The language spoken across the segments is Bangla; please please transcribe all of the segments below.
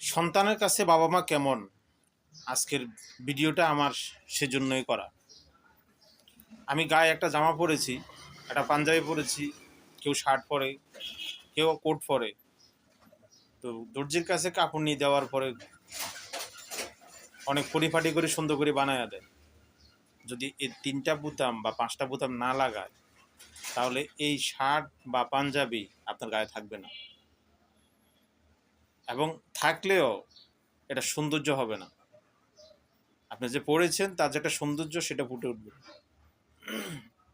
সন্তানের কাছে বাবা মা কেমন? আজকের ভিডিওটা আমার সেজন্যই করা। আমি গায়ে একটা জামা পরেছি, একটা পাঞ্জাবি পরেছি, কেউ শার্ট পরে, কেউ কোট পরে। তো দর্জির কাছে কাপড় নিয়ে দেওয়ার পরে অনেক পরিপাটি করে সুন্দর করে বানায় দেয়। যদি এই তিনটা বুতাম বা পাঁচটা বুতাম না লাগায়, তাহলে এই শার্ট বা পাঞ্জাবি আপনার গায়ে থাকবে না। এবং থাকলেও এটা সৌন্দর্য হবে না। আপনি যে পড়েছেন, তার যে একটা সৌন্দর্য, সেটা ফুটে উঠবে।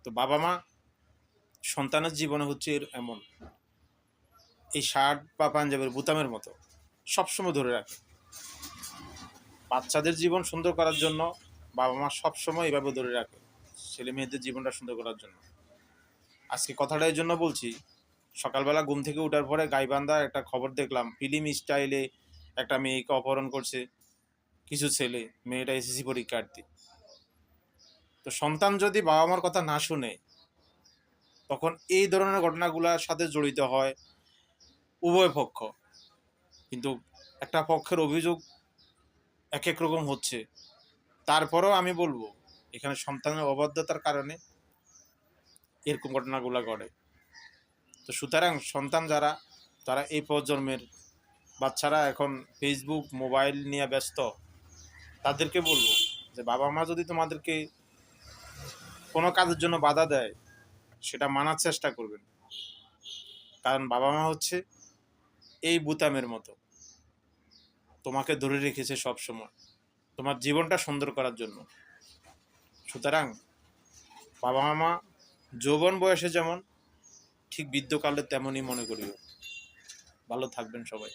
তো বাবা মা, সন্তানের জীবনে হচ্ছে এমন। এই শার্ট বা পাঞ্জাবের বুতামের মতো সবসময় ধরে রাখে। বাচ্চাদের জীবন সুন্দর করার জন্য বাবা মা সবসময় এভাবে ধরে রাখে, ছেলে মেয়েদের জীবনটা সুন্দর করার জন্য। আজকে কথাটা এই জন্য বলছি সকালবেলা ঘুম থেকে ওঠার পরে গাইবান্ধা একটা খবর দেখলাম। ফিল্ম স্টাইলে একটা মেয়েকে অপহরণ করছে কিছু ছেলে, মেয়েটা এসএসসি পরীক্ষার্থী। তো সন্তান যদি বাবা মার কথা না শুনে, তখন এই ধরনের ঘটনাগুলোর সাথে জড়িত হয় উভয় পক্ষ। কিন্তু একটা পক্ষের অভিযোগ এক এক রকম হচ্ছে। তারপরেও আমি বলব, এখানে সন্তানের অবাধ্যতার কারণে এরকম ঘটনাগুলো ঘটে। তো সুতরাং সন্তান যারা, তারা এই প্রজন্মের বাচ্চারা এখন ফেসবুক মোবাইল নিয়ে ব্যস্ত, তাদেরকে বলব যে বাবা মা যদি তোমাদেরকে কোনো কাজের জন্য বাধা দেয়, সেটা মানার চেষ্টা করবেন। কারণ বাবা মা হচ্ছে এই বুতামের মতো। তোমাকে ধরে রেখেছে সব সময় তোমার জীবনটা সুন্দর করার জন্য। সুতরাং বাবা মা যৌবন বয়সে যেমন ঠিক বৃদ্ধকালে তেমনই মনে করিও। ভালো থাকবেন সবাই।